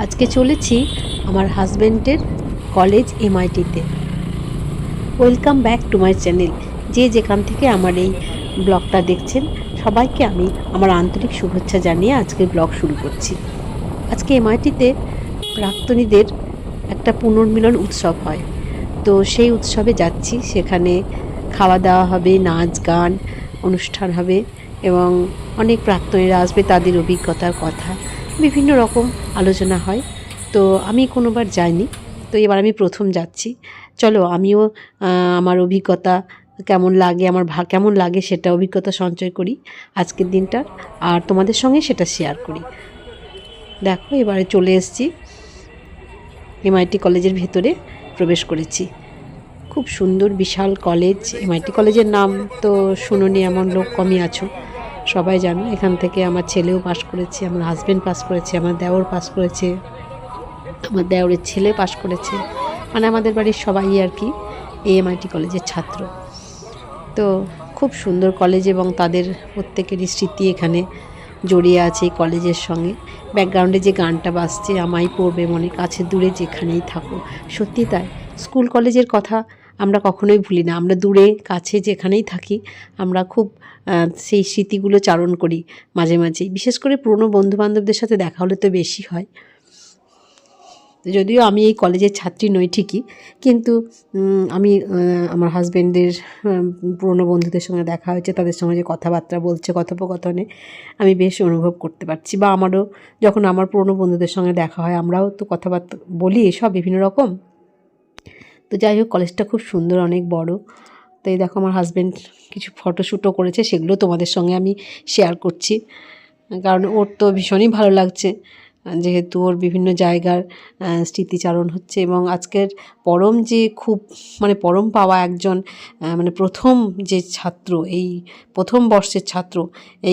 আজকে চলেছি আমার হাজব্যান্ডের college এমআইটিতে। Welcome back to my channel. যে যেখান থেকে আমার এই ব্লগটা দেখছেন, সবাইকে আমি আমার আন্তরিক শুভেচ্ছা জানিয়ে আজকে ব্লগ শুরু করছি। আজকে এমআইটিতে প্রাক্তনীদের একটা পুনর্মিলন উৎসব হয়। তো সেই উৎসবে যাচ্ছি। সেখানে খাওয়া দাওয়া হবে, নাচ গান, অনুষ্ঠান হবে এবং অনেক প্রাক্তনীরা আসবে তাদের অভিজ্ঞতার কথা। বিভিন্ন রকম আলোচনা হয়। তো আমি কোনোবার যাইনি। তো এবার আমি প্রথম যাচ্ছি। চলো, আমিও আমার অভিজ্ঞতা কেমন লাগে, আমার ভা, কেমন লাগে সেটা অভিজ্ঞতা সঞ্চয় করি আজকের দিনটার আর তোমাদের সঙ্গে সেটা শেয়ার করি। দেখো, এবারে চলে এসেছি। এমআইটি কলেজের ভেতরে প্রবেশ করেছি। খুব সুন্দর, বিশাল কলেজ। এমআইটি কলেজের নাম তো শুনুনি, এমন লোক কমই আছো। সবাই জানো, এখান থেকে আমার ছেলেও পাশ করেছে, আমার হাজব্যান্ড পাস করেছে, আমার দেওর পাস করেছে, আমার দেওরের ছেলে পাশ করেছে। মানে আমাদের বাড়ির সবাই আর কি এএমআইটি কলেজের ছাত্র। তো খুব সুন্দর কলেজ এবং তাদের প্রত্যেকেরই স্মৃতি এখানে জড়িয়ে আছে এই কলেজের সঙ্গে। ব্যাকগ্রাউন্ডে যে গানটা বাজছে, আমায় পড়বে মনে, কাছে দূরে যেখানেই থাকো। সত্যি তাই, স্কুল কলেজের কথা আমরা কখনোই ভুলি না। আমরা দূরে, কাছে যেখানেই থাকি, আমরা খুব সেই স্মৃতিগুলো চারণ করি মাঝে মাঝে বিশেষ করে পুরনো বন্ধুবান্ধবদের সাথে দেখা হলে তো বেশি হয়। যদিও আমি এই কলেজের ছাত্রী নই ঠিকই, কিন্তু আমি আমার হাজব্যান্ডের পুরনো বন্ধুদের সঙ্গে দেখা হয়েছে, তাদের সঙ্গে যে কথাবার্তা বলছে, কথোপকথনে আমি বেশ অনুভব করতে পারছি। বা আমারও, যখন আমার পুরনো বন্ধুদের সঙ্গে দেখা হয়, আমরাও তো কথাবার্তা বলি, এসব বিভিন্ন রকম। তো যাই হোক কলেজটা খুব সুন্দর, অনেক বড়। তো এই দেখো, আমার হাজব্যান্ড কিছু ফটোশ্যুটও করেছে, সেগুলো তোমাদের সঙ্গে আমি শেয়ার করছি। কারণ ওর তো ভীষণই ভালো লাগছে, যেহেতু ওর বিভিন্ন জায়গার স্মৃতিচারণ হচ্ছে এবং আজকের পরম যে খুব মানে পরম পাওয়া একজন মানে প্রথম যে ছাত্র, এই প্রথম বর্ষের ছাত্র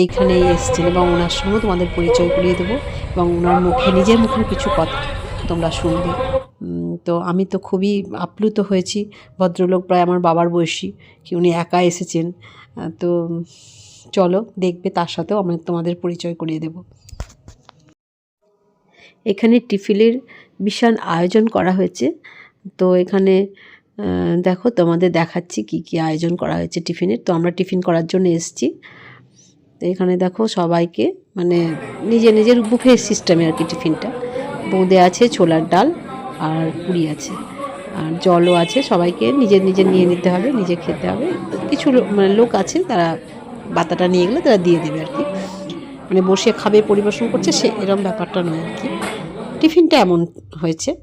এইখানেই এসছেন এবং ওনার সঙ্গে তোমাদের পরিচয় করিয়ে দেবো এবং ওনার মুখে, নিজের মুখের কিছু কথা তোমরা শুনবে। তো আমি তো খুবই আপ্লুত হয়েছি। ভদ্রলোক প্রায় আমার বাবার বয়সী, কি উনি একা এসেছেন। তো চলো, দেখবে তার সাথেও আমি তোমাদের পরিচয় করিয়ে দেবো। এখানে টিফিনের বিশাল আয়োজন করা হয়েছে। তো এখানে দেখো তোমাদের দেখাচ্ছি কি কি আয়োজন করা হয়েছে টিফিনের তো আমরা টিফিন করার জন্য এসেছি। তো এখানে দেখো সবাইকে মানে নিজের নিজের বুফে সিস্টেমে আর কি টিফিনটা। বোঁদে আছে ছোলার ডাল। আর পুরি আছে। আর জলও আছে, সবাইকে নিজের নিজের নিয়ে নিতে হবে, নিজে খেতে হবে। কিছু মানে লোক আছে, তারা বাতাটা নিয়ে গেলে তারা দিয়ে দেবে আর কি। মানে বসে খাবে, পরিবেশন করছে, সে এরম ব্যাপারটা নয় আর কি। টিফিনটা এমন হয়েছে।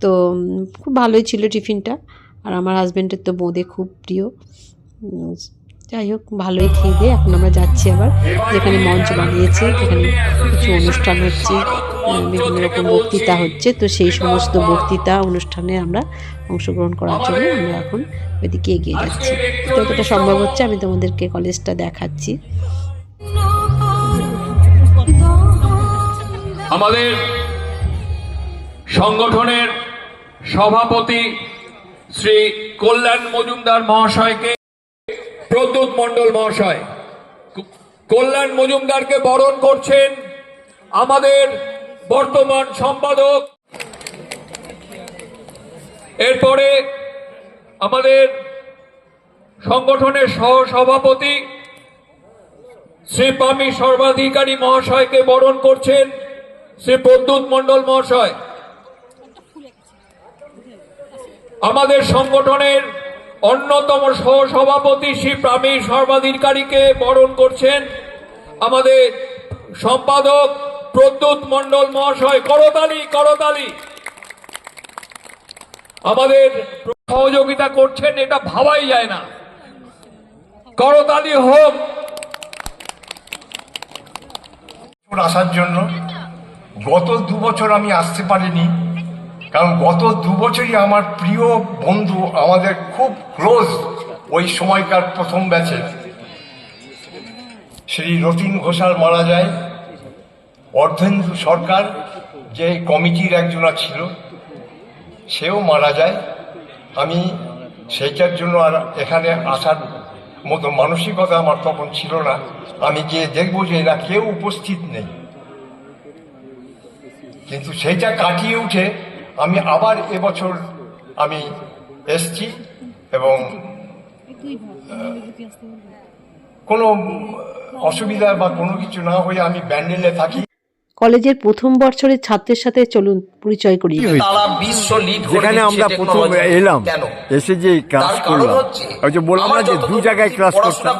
তো খুব ভালোই ছিল টিফিনটা। আর আমার হাজব্যান্ডের তো বোঁদে খুব প্রিয়। যাই হোক, ভালোই খেয়ে দিয়ে এখন আমরা যাচ্ছি আবার। যেখানে মঞ্চ বানিয়েছে, যেখানে কিছু অনুষ্ঠান হচ্ছে। বিভিন্ন রকম বক্তৃতা হচ্ছে। তো সেই সমস্ত বক্তৃতা অনুষ্ঠানে আমরা অংশগ্রহণ করার জন্য আমরা এখন ওইদিকে এগিয়ে যাচ্ছি। যতটা সম্ভব হচ্ছে আমি তোমাদেরকে কলেজটা দেখাচ্ছি। আমাদের সংগঠনের সভাপতি শ্রী কল্যাণ মজুমদার মহাশয়কে প্রদ্যুৎ মণ্ডল মহাশয় কল্যাণ মজুমদারকে বরণ করছেন আমাদের বর্তমান সম্পাদক। এরপরে আমাদের সংগঠনের সহ সভাপতি শ্রী পামি সর্বাধিকারী মহাশয়কে বরণ করছেন শ্রী প্রদ্যুৎ মণ্ডল মহাশয়। আমাদের সংগঠনের অন্যতম সহ সভাপতি শ্রী প্রামী সর্বাধিকারীকে বরণ করছেন আমাদের সম্পাদক প্রদ্যুৎ মণ্ডল মহাশয়, করতালি করতালি। আমাদের সহযোগিতা করছেন, এটা ভাবাই যায় না। করতালি হোক। আসার জন্য গত দু বছর আমি আসতে পারিনি, কারণ গত দু বছরই আমার প্রিয় বন্ধু আমাদের খুব ক্লোজ, ওই সময়কার প্রথম ব্যাচে। শ্রী রতিন ঘোষাল মারা যায়। অর্ধেন্দু সরকার যে কমিটির একজনা ছিল, সেও মারা যায়। আমি সেইটার জন্য আর এখানে আসার মতো মানসিকতা আমার তখন ছিল না। আমি গিয়ে দেখব যে এরা কেউ উপস্থিত নেই। কিন্তু সেইটা কাটিয়ে উঠে আমি আবার এবছর আমি এসছি এবং কোনো অসুবিধা বা কোনো কিছু না হয়ে আমি ব্যান্ডেলে থাকি। কলেজের প্রথম বছরের ছাত্রের সাথে চলুন পরিচয় করি। যেখানে আমরা প্রথম এলাম এসে যে ক্লাস করলাম। ওই যে বললাম আমরা না যে দু জায়গায় ক্লাস করতাম।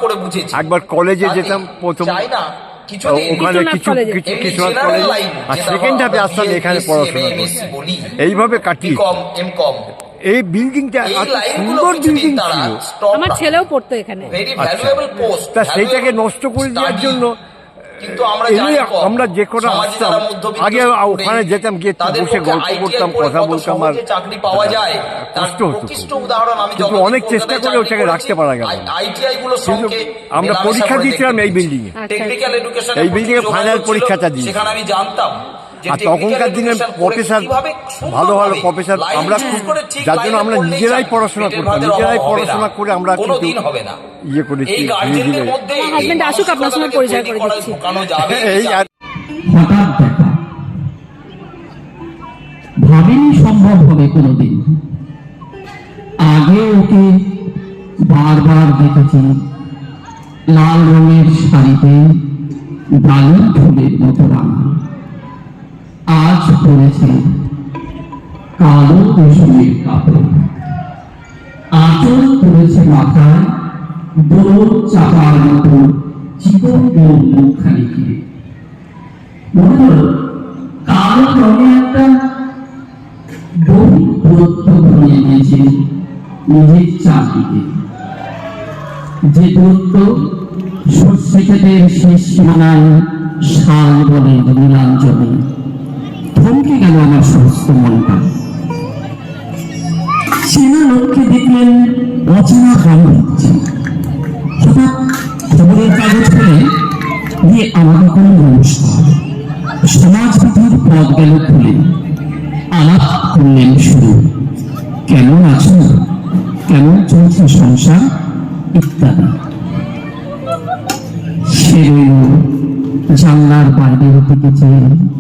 একবার কলেজে যেতাম প্রথম চাই না কিছুদিন ওখানে কিছু। কিছু কিছু কলেজ আর সেকেন্ড হাফে আসতাম এখানে পড়াশোনা বলি, এইভাবে কাটিয়ে। এই বিল্ডিংটা এত সুন্দর বিল্ডিং ছিল। আমার ছেলেও পড়তো এখানে। আচ্ছা। তা সেইটাকে নষ্ট করে দেওয়ার জন্য কিন্তু আমরা এমনি জানি আমরা যে কটা আসতাম, আগে ওখানে যেতাম, গিয়ে বসে গল্প করতাম, কথা বলতাম, আর চাকরি পাওয়া যায় কষ্ট হতো উদাহরণ আমি কিন্তু অনেক চেষ্টা করে ওটাকে রাখতে পারা গেল আইটিআই কিন্তু সঙ্গে আমরা পরীক্ষা দিয়েছিলাম এই বিল্ডিং এ টেকনিক্যাল এডুকেশন এই বিল্ডিং এ ছিল, পরীক্ষাটা দিয়ে সেখানে আমি জানতাম। আর তখনকার দিনের education প্রফেসর ভালো ভালো প্রফেসর আমরা যার জন্য আমরা নিজেরাই পড়াশোনা করতাম নিজেরাই পড়াশোনা করে আমরা কিন্তু না। ইয়ে করেছি এই ধীরে গার্জেনদের ধীরে মধ্যে আমার husband এই আসুক, আপনার সঙ্গে পরিচয় করে দিচ্ছি। এই আর হঠাৎ দেখা ভাবেনি সম্ভব হবে কোনোদিন। আগে ওকে বারবার দেখেছি লাল রঙের শাড়িতে ডালিম ফুলের মতো রাঙা। আজ পরেছে কালো রেশমের কাপড়। আঁচল পড়েছে মাথায় দোল চাপার মতো চিকন হলো, কালো রঙে একটা বহু দূরত্ব ধরিয়ে দিয়েছে নিজের চাকরিতে। যে দূরত্ব সর্ষে শেষ শাল বলে নীলাঞ্জনে থমকে গেল আমার সমস্ত মনটা। চেনা লোককে দেখলেন অচেনা গান হঠাৎ খবরের কাগজ দিয়ে সমাজবিধির পদ গেল খুলে। আলাপ করলেন শুরু। কেমন আছো? কেমন চলছে সংসার? ইত্যাদি। সে জানলার বাইরের দিকে চেয়ে।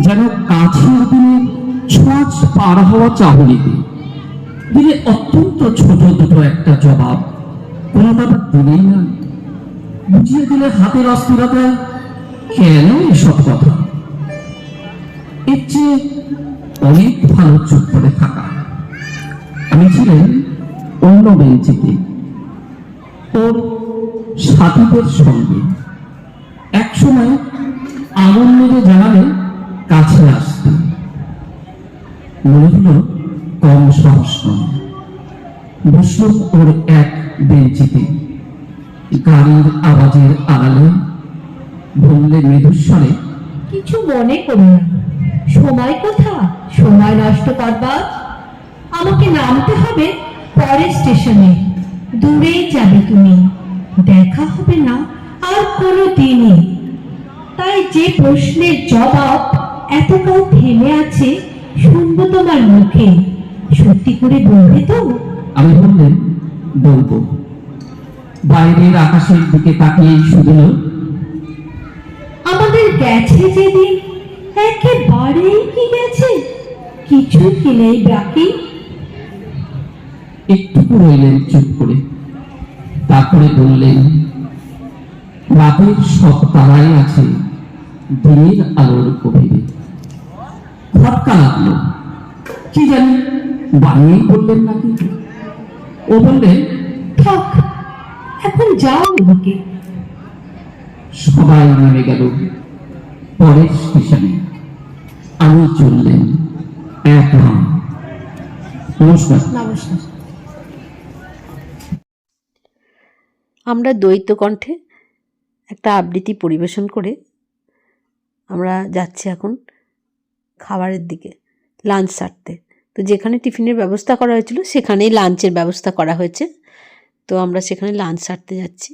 যেন কাছের দিনে ছোঁয়াচ পার হওয়া চাহলিতে দিলে অত্যন্ত ছোট দুটো একটা জবাব। কোনোটা তো দিলেই না। বুঝিয়ে দিলে হাতের অস্থিরতায় কেন এসব কথা? এর চেয়ে অনেক ভালো চুপ করে থাকা। আমি ছিলেন অন্য বেঞ্চিতে। ওর সাথীদের সঙ্গে। এক সময় আগুন মেরে জানালে কাছে আসতে। মনে হলো কম সাহস নয়। ওর এক বেঞ্চিতে গাড়ির আওয়াজের আড়ালে বললে মৃদুস্বরে, কিছু মনে করো সময় কোথা সময় নষ্ট করবার? আমাকে নামতে হবে পরের স্টেশনে। দূরেই যাবে তুমি। দেখা হবে না আর কোনো দিনই। তাই যে প্রশ্নের জবাব এতকাল থেমে আছে শুনব তোমার মুখে। সত্যি করে বলবে তো? আমি বললেন বলব। বাইরের আকাশের দিকে তাকিয়ে শুধু আমাদের গেছে যেদিন একেবারেই কি গেছে? কিছু কি নেই বাকি? একটু রইলেন চুপ করে। তারপরে বললেন রাতের সব তারাই আছে দিনের আলোর গভীরে। খটকা লাগল। কি জানি বানিয়ে বললেন নাকি? ও বললেন থাক, এখন যাও ওদিকে সবাই নেমে গেল পরের স্টেশনে। আমি চললেন এক নাম নমস্কার। নমস্কার। আমরা দ্বৈত কণ্ঠে একটা আবৃত্তি পরিবেশন করে আমরা যাচ্ছি এখন খাবারের দিকে লাঞ্চ সারতে। তো যেখানে টিফিনের ব্যবস্থা করা হয়েছিল, সেখানেই লাঞ্চের ব্যবস্থা করা হয়েছে। তো আমরা সেখানে লাঞ্চ সারতে যাচ্ছি।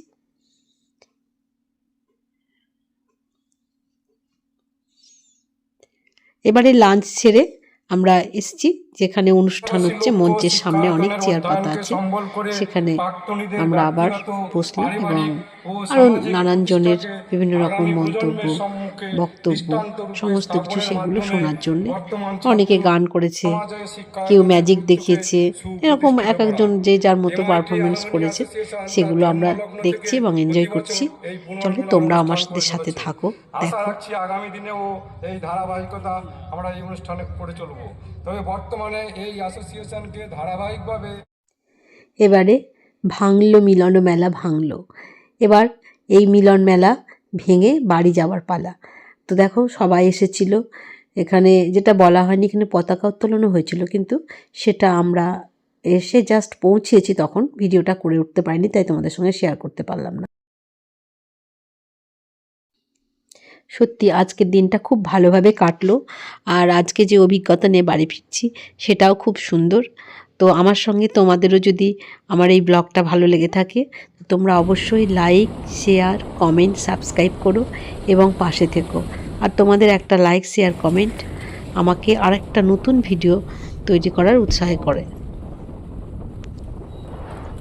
এবারে লাঞ্চ সেরে আমরা এসছি। যেখানে অনুষ্ঠান হচ্ছে মঞ্চের সামনে অনেক চেয়ার পাতা আছে। সেখানে আমরা আবার বসলাম এবং আরও নানান জনের বিভিন্ন রকম মন্তব্য বক্তব্য সমস্ত কিছু সেগুলো শোনার জন্য অনেকে গান করেছে কেউ ম্যাজিক দেখিয়েছে এরকম এক একজন যে যার মতো পারফরমেন্স করেছে সেগুলো আমরা দেখছি এবং এনজয় করছি। চলো তোমরা আমার সাথে সাথে থাকো দেখো। আগামী দিনেও এই ধারাবাহিকতা আমরা এই অনুষ্ঠানে করে চলবো। তবে বর্তমানে এই অ্যাসোসিয়েশনকে ধারাবাহিকভাবে এবারে ভাঙলো মিলন মেলা ভাঙলো। এবার এই মিলন মেলা ভেঙে বাড়ি যাওয়ার পালা। তো দেখো, সবাই এসেছিল। এখানে যেটা বলা হয়নি, এখানে পতাকা উত্তোলনও হয়েছিল, কিন্তু সেটা আমরা এসে জাস্ট পৌঁছেছি তখন। ভিডিওটা করে উঠতে পারিনি, তাই তোমাদের সঙ্গে শেয়ার করতে পারলাম না। সত্যি আজকের দিনটা খুব ভালোভাবে কাটলো। আর আজকে যে অভিজ্ঞতা নিয়ে বাড়ি ফিরছি, সেটাও খুব সুন্দর। তো আমার সঙ্গে তোমাদেরও যদি আমার এই ব্লগটা ভালো লেগে থাকে, তোমরা অবশ্যই লাইক, শেয়ার, কমেন্ট, সাবস্ক্রাইব করো এবং পাশে থেকো। আর তোমাদের একটা লাইক, শেয়ার, কমেন্ট আমাকে আরেকটা নতুন ভিডিও তৈরি করার উৎসাহ করে।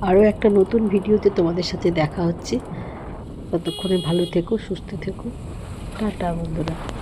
আরও একটা নতুন ভিডিওতে তোমাদের সাথে দেখা হচ্ছে। ততক্ষণে ভালো থেকো, সুস্থ থেকো। Nerede buldun?